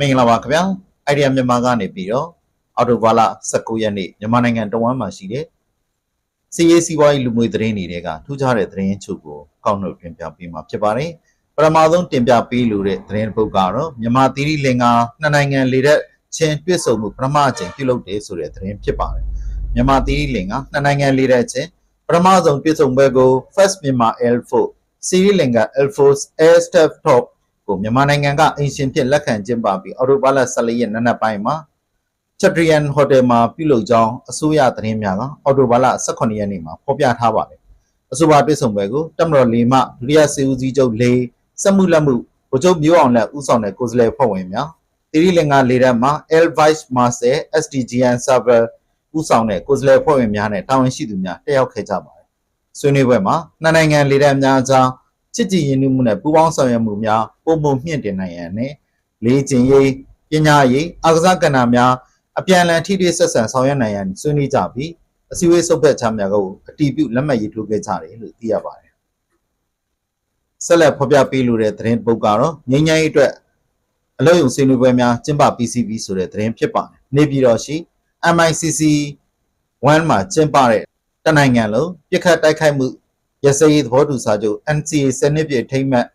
မင်္ဂလာပါခင်ဗျာအိုင်ဒီယာမြန်မာကနေပြီးတော့အော်တိုဘာလ19ရက်နေ့မြန်မာနိုင်ငံတဝမ်းမှာရှိတဲ့စီရေးစီးပွားရေးလူမှုရေးသတင်းတွေကထူးခြားတဲ့သတင်းချုပ်ကိုကောက်နှုတ်တင်ပြပေးမှာဖြစ်ပါတယ်ပထမဆုံးတင်ပြပေးလိုတဲ့သတင်းတစ်ပုဒ်ကတော့မြန်မာသီရိလင်္ကာနှစ်နိုင်ငံလေတဲ့ချင်းတွစ်ဆုံမှုပထမအကြိမ်ပြုလုပ်တယ်ဆိုတဲ့သတင်းဖြစ်ပါတယ်မြန်မာသီရိလင်္ကာနှစ်နိုင်ငံလေတဲ့ချင်းပထမဆုံးတွစ်ဆုံပွဲကို First Myanmar L4 စီရိလင်္ကာ L4 Air Staff Top ကိုမြန်မာနိုင်ငံကအင်ရှင်ဖြစ်လက်ခံကျင်းပပြီးအော်တိုဘာလ14ရက်နနက်ပိုင်းမှာချက်ထရီယန်ဟိုတယ်မှာပြုလုပ်ကြောင်းအစိုးရသတင်းများကအော်တိုဘာလ18ရက်နေ့မှာဖော်ပြထားပါတယ်။အဆိုပါတွေ့ဆုံပွဲကိုတမတော်လီမှဒုတိယစေဦးစီးချုပ်လေးစက်မှုလက်မှုဗိုလ်ချုပ်မျိုးအောင်လက်ဦးဆောင်တဲ့ကိုယ်စားလှယ်ဖွဲ့ဝင်များတိရိလင်္ကာလေတပ်မှ L Vice Marshal SDGN Server ဦးဆောင်တဲ့ကိုယ်စားလှယ်ဖွဲ့ဝင်များနဲ့တာဝန်ရှိသူများတက်ရောက်ခဲ့ကြပါတယ်။ဆွေးနွေးပွဲမှာနှစ်နိုင်ငံလေတပ်များအကြား ချစ်ကြည်ရင်းနှီးမှုနဲ့ပူးပေါင်းဆောင်ရွက်မှုများပုံပုံမြင့်တင်နိုင်ရန်နဲ့လေးကျင်ရေးပညာရေးအကစားကဏ္ဍများအပြန်အလှန်ထိတွေ့ဆက်ဆံဆောင်ရွက်နိုင်ရန်ဆွေးနွေးကြပြီးအစည်းအဝေးဆုတ်ဖက်ချများကိုအတီးပြုလက်မှတ်ရေးထိုးခဲ့ကြတယ်လို့သိရပါတယ်။ဆက်လက်ဖော်ပြပေးလိုတဲ့သတင်းပုတ်ကတော့ငញ្ញမ်းရေးအတွက်အလို့ယုံဆွေးနွေးပွဲများကျင်းပ PCB ဆိုတဲ့သတင်းဖြစ်ပါတယ်။နေပြည်တော်ရှိ MICC 1မှာကျင်းပတဲ့တနိုင်ငံလုံးပြစ်ခတ်တိုက်ခိုက်မှု ရစရေးသဘောတူစာချုပ် NCA စနစ်ပြည့်ထိမ့်မှတ်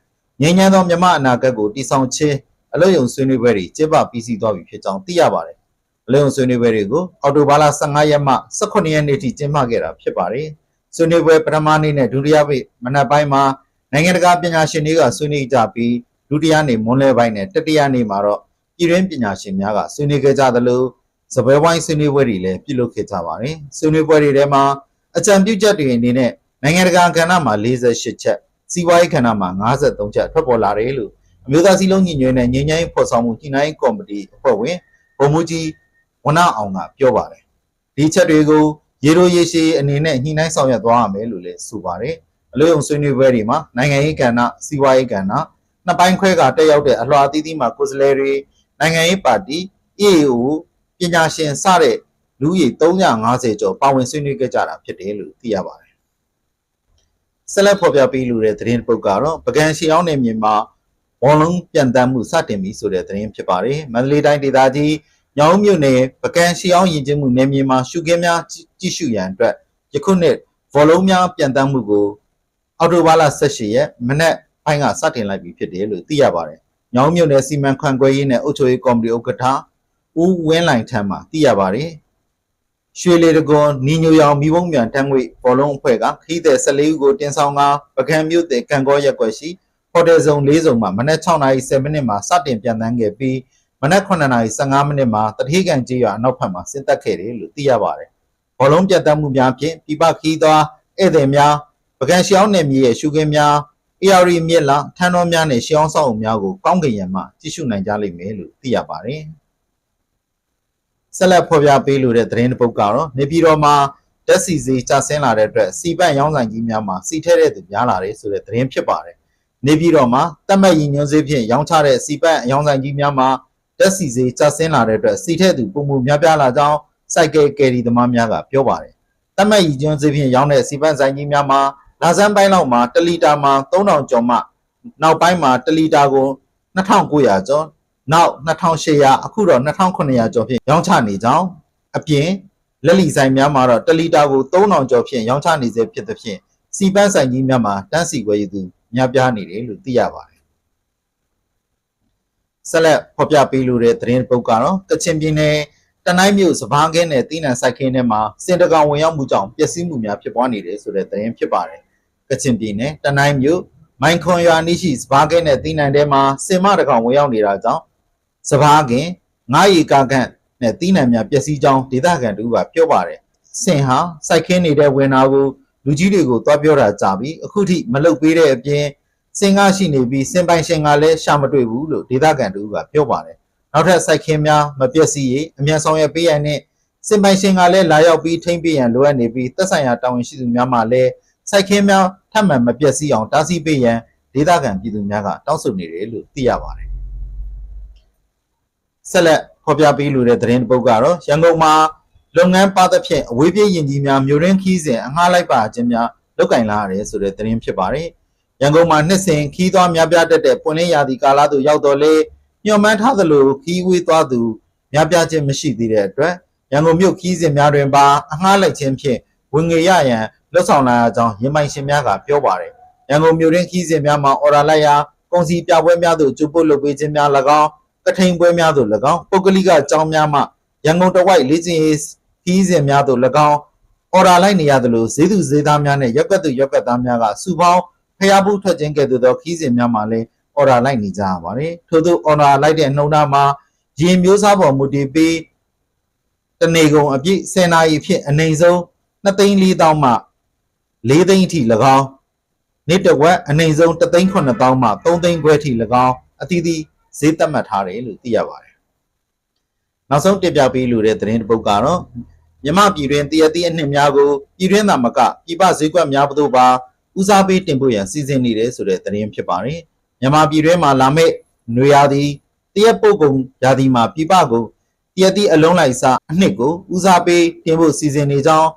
ငြိမ်းချမ်းသောမြမအနာဂတ်ကိုတည်ဆောက်ခြင်းအလို့ယုံဆွေးနွေးပွဲတွေကျင်းပပြီးစီးသွားပြီဖြစ်ကြောင်းသိရပါတယ်။အလို့ယုံဆွေးနွေးပွဲတွေကိုအော်တိုဘာလ15ရက်မှ18ရက်နေ့ထိကျင်းပခဲ့တာဖြစ်ပါတယ်။ဆွေးနွေးပွဲပထမနေ့နဲ့ဒုတိယနေ့မနက်ပိုင်းမှာနိုင်ငံတကာပညာရှင်တွေကဆွေးနွေးကြပြီးဒုတိယနေ့မွန်းလယ်ပိုင်းနဲ့တတိယနေ့မှာတော့ပြည်တွင်းပညာရှင်များကဆွေးနွေးခဲ့ကြသလိုစပွဲဝိုင်းဆွေးနွေးပွဲတွေလည်းပြုလုပ်ခဲ့ကြပါတယ်။ဆွေးနွေးပွဲတွေထဲမှာအကြံပြုချက်တွေအနေနဲ့ နိုင်ငံတကာကဏ္ဍမှာ48ချက်စီးပွားရေးကဏ္ဍမှာ53ချက်ထွက်ပေါ်လာတယ်လို့အမျိုးသားစည်းလုံးညီညွတ်တဲ့ငြိမ်းချမ်းရေးဖော်ဆောင်မှုညှိနှိုင်းကော်မတီအဖွဲ့ဝင်ဗိုလ်မှူးကြီးဝနအောင်ကပြောပါတယ်ဒီချက်တွေကိုရေရိုရေရှည်အနေနဲ့ညှိနှိုင်းဆောင်ရွက်သွားရမယ်လို့လည်းဆိုပါတယ်အလို့ယုံဆွေးနွေးပွဲတွေမှာနိုင်ငံရေးကဏ္ဍစီးပွားရေးကဏ္ဍနှစ်ပိုင်းခွဲကတက်ရောက်တဲ့အလွှာအသီးသီးမှာကိုယ်စားလှယ်တွေနိုင်ငံရေးပါတီ EAO ပညာရှင်စတဲ့လူဦးရေ350ကျော်ပါဝင်ဆွေးနွေးခဲ့ကြတာဖြစ်တယ်လို့သိရပါတယ် ဆက်လက်ဖော်ပြပေးလိုတဲ့သတင်းပုတ်ကတော့ပကံရှီအောင်နယ်မြေမှာဘောလုံးပြန်တမ်းမှုစတင်ပြီဆိုတဲ့သတင်းဖြစ်ပါတယ်မန္တလေးတိုင်းဒေသကြီးညောင်မြို့နယ်ပကံရှီအောင်ယဉ်ကျေးမှုနယ်မြေမှာရှုခင်းများကြည့်ရှုရန်အတွက်ယခုနှစ်ဘောလုံးများပြန်တမ်းမှုကိုအော်တိုဘာလ18ရက်မနက်ပိုင်းကစတင်လိုက်ပြီဖြစ်တယ်လို့သိရပါတယ်ညောင်မြို့နယ်စီမံခန့်ခွဲရေးနဲ့အုပ်ချုပ်ရေးကော်မတီဥက္ကဋ္ဌဦးဝင်းလိုင်ထံမှသိရပါတယ် ရွှေလေတကွန်နီညိုရောင်မိဘုံမြန်တန်းငွေဘောလုံးအဖွဲ့ကခီးတဲ့14ဦးကိုတင်ဆောင်ကပကံမြို့တဲ့ကံကောရက်ွက်ရှိဟိုတယ်ဇုံ၄ဇုံမှာမနက်6:30မိနစ်မှာစတင်ပြန်တန်းခဲ့ပြီးမနက်9:15မိနစ်မှာတတိကံကြီးရွာနောက်ဖက်မှာဆင်းသက်ခဲ့တယ်လို့သိရပါတယ်။ဘောလုံးပြတ်တက်မှုများဖြင့်ပြပခီးသွားဧည့်သည်များပကံရှောင်းနယ်မြေရဲ့ရှုခင်းများ AR မြစ်လာထန်းတော်များနဲ့ရှောင်းဆောင်အုံများကိုကောင်းကင်ရံမှကြည့်ရှုနိုင်ကြလိမ့်မယ်လို့သိရပါတယ်။ ဆက်လက်ဖော်ပြပေးလိုတဲ့သတင်းတစ်ပုဒ်ကတော့နေပြည်တော်မှာဓာတ်စီစီကျဆင်းလာတဲ့အတွက်စီပတ်ရောင်းဆိုင်ကြီးများမှာစီထဲတဲ့သူများလာတယ်ဆိုတဲ့သတင်းဖြစ်ပါတယ်။နေပြည်တော်မှာတက်မှတ်ရည်ညွှန်းစေးဖြင့်ရောင်းချတဲ့စီပတ်ရောင်းဆိုင်ကြီးများမှာဓာတ်စီစီကျဆင်းလာတဲ့အတွက်စီထဲသူပုံမှုများပြားလာကြောင်းစိုက်ကယ်ကယ်ရီသမားများကပြောပါတယ်။တက်မှတ်ရည်ညွှန်းစေးဖြင့်ရောင်းတဲ့စီပတ်ဆိုင်ကြီးများမှာလာစမ်းပိုင်းလောက်မှာ1လီတာမှာ3000ကျော်မှနောက်ပိုင်းမှာ1လီတာကို2900ကျော် နောက်2800အခုတော့2900ကျော်ဖြင့်ရောင်းချနေကြောင်းအပြင်လက်လီဆိုင်များမှာတော့1လီတာကို3000ကျော်ဖြင့်ရောင်းချနေစေဖြစ်သဖြင့်စီပန်းဆိုင်ကြီးများမှာတန်းစီွယ်ရည်သူများပြားနေတယ်လို့သိရပါတယ်ဆက်လက်ဖော်ပြပေးလိုတဲ့သတင်းပုတ်ကတော့ကချင်ပြည်နယ်တနိုင်းမြို့စပားကင်းနဲ့တီးနံဆိုင်ခင်းထဲမှာစင်တကောင်ဝင်ရောက်မှုကြောင့်ပျက်စီးမှုများဖြစ်ပွားနေတယ်ဆိုတဲ့သတင်းဖြစ်ပါတယ်ကချင်ပြည်နယ်တနိုင်းမြို့မိုင်ခွန်ရွာနီးရှိစပားကင်းနဲ့တီးနံထဲမှာစင်မတကောင်ဝင်ရောက်နေတာကြောင့် စပားခင်ငါးရီကားခန့်နဲ့တီးနှံများပျက်စီးကြောင်းဒေသခံတို့ကပြောပါတယ်။စင်ဟာစိုက်ခင်းနေတဲ့ဝင်နာကိုလူကြီးတွေကိုသွားပြောတာကြာပြီးအခုထိမလုတ်ပေးတဲ့အပြင်စင်ကရှိနေပြီးစင်ပိုင်ရှင်ကလည်းရှာမတွေ့ဘူးလို့ဒေသခံတို့ကပြောပါတယ်။နောက်ထပ်စိုက်ခင်းများမပျက်စီးရေးအမြန်ဆောင်ရွက်ပေးရန်နဲ့စင်ပိုင်ရှင်ကလည်းလာရောက်ပြီးထိမ့်ပေးရန်လိုအပ်နေပြီးသက်ဆိုင်ရာတာဝန်ရှိသူများမှလည်းစိုက်ခင်းများထပ်မံမပျက်စီးအောင်တားဆီးပေးရန်ဒေသခံပြည်သူများကတောင်းဆိုနေတယ်လို့သိရပါတယ် ဆက်လက်ဖော်ပြပေးလိုတဲ့သတင်းတစ်ပုဒ်ကတော့ရန်ကုန်မှာလုပ်ငန်းပါသဖြင့်အဝေးပြေးယင်ကြီးများမြို့ရင်းခီးစဉ်အငှားလိုက်ပါခြင်းများလုတ်ကင်လာရတယ်ဆိုတဲ့သတင်းဖြစ်ပါတယ်။ရန်ကုန်မှာနှစ်စဉ်ခီးသွားများပြားတတ်တဲ့ပွင့်လင်းရာသီကာလသို့ရောက်တော့လေညှော်မှန်းထားသလိုခီးဝေးသွားသူများပြားခြင်းမရှိသေးတဲ့အတွက်ရန်ကုန်မြို့ခီးစဉ်များတွင်ပါအငှားလိုက်ခြင်းဖြင့်ဝင်ငွေရရန်လှုပ်ဆောင်လာရကြောင်းရင်ပိုင်ရှင်များကပြောပါတယ်ရန်ကုန်မြို့တွင်ခီးစဉ်များမှာအော်ဒါလိုက်ရာကုန်စည်ပြပွဲများသို့ကျူပုတ်လုပ်ပေးခြင်းများ၎င်း ကထိန်ပွဲများသို့၎င်းပုဂ္ဂလိကအကြောင်းများမှရန်ကုန်တဝိုက်လေ့ကျင့်ရေးခီးစဉ်များသို့၎င်းအော်ဒါလိုက်နေရသလိုဈေးသူဈေးသားများနဲ့ရက်ကွက်သူရက်ကွက်သားများကစုပေါင်းဖျားဘူးထွက်ခြင်းကဲ့သို့သောခီးစဉ်များမှာလည်းအော်ဒါလိုက်နေကြရပါတယ်ထို့သောအော်ဒါလိုက်တဲ့နှုံသားမှာရင်မျိုးစားပေါ်မူတည်ပြီးတနေကုန်အပြည့်10နာရီဖြင့်အနိုင်ဆုံး2သိန်း4တောင်းမှ4သိန်းအထိ၎င်းနေ့တစ်ဝက်အနိုင်ဆုံး3သိန်း9တောင်းမှ3သိန်းခွဲအထိ၎င်းအသီးသီး ဈေးသတ်မှတ်ထားတယ်လို့သိရပါတယ်နောက်ဆုံးတင်ပြပေးလိုတဲ့သတင်းတစ်ပုဒ်ကတော့မြမပြည်တွင်တရတိအနှစ်များကိုပြည်တွင်းသာမကပြည်ပဈေးကွက်များတို့ပါဦးစားပေးတင်ပို့ရန်စီစဉ်နေတယ်ဆိုတဲ့သတင်းဖြစ်ပါတယ်။မြမပြည်တွင်းမှာလာမယ့်နွေရာသီတရက်ပုတ်ကုန်ရာသီမှာပြည်ပကိုတရတိအလုံးလိုက်စားအနှစ်ကိုဦးစားပေးတင်ပို့စီစဉ်နေကြောင်း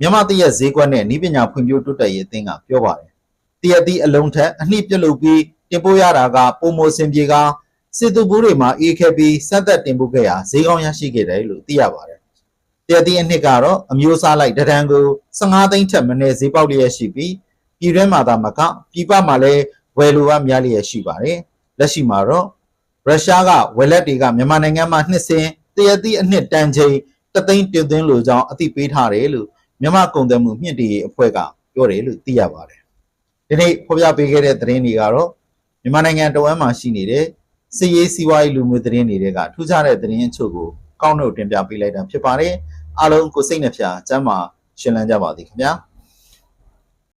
မြမတရက်ဈေးကွက်နဲ့ဤပညာဖွံ့ဖြိုးတိုးတက်ရေးအသင်းကပြောပါတယ်။တရတိအလုံးထက်အနှစ်ပြုတ်လုပ်ပြီးတင်ပို့ရတာကပုံမစင်ပြေက စစ်သူဘူးတွေမှာအေးခဲပြီးစက်သက်တင်ပို့ခဲ့ရာဈေးကောင်းရရှိခဲ့တယ်လို့သိရပါတယ်။တရတိအနှစ်ကတော့အမျိုးအစားလိုက်တဒံကို15သိန်းထက်မနည်းဈေးပေါက်လျက်ရှိပြီးပြည်တွင်းမှာသာမကပြည်ပမှာလည်းဝယ်လိုအားများလျက်ရှိပါတယ်။လက်ရှိမှာတော့ရုရှားကဝယ်လက်တွေကမြန်မာနိုင်ငံမှာနှစ်စဉ်တရတိအနှစ်တန်ချိန်တသိန်းတင်သွင်းလိုကြောင်းအသိပေးထားတယ်လို့မြန်မာကုန်သွယ်မှုမြင့်တင်ရေးအဖွဲ့ကပြောတယ်လို့သိရပါတယ်။ဒီနေ့ဖော်ပြပေးခဲ့တဲ့သတင်းတွေကတော့မြန်မာနိုင်ငံတဝမ်းမှာရှိနေတဲ့ စီရေးစီးပွားရေးလူမှုသတင်းတွေကထူးခြားတဲ့သတင်းအချို့ကိုကောက်နှုတ်တင်ပြပေးလိုက်တာဖြစ်ပါတယ်။အားလုံးကိုစိတ်နှဖျားစမ်းမှာရှင်လန်းကြပါသည်ခင်ဗျာ။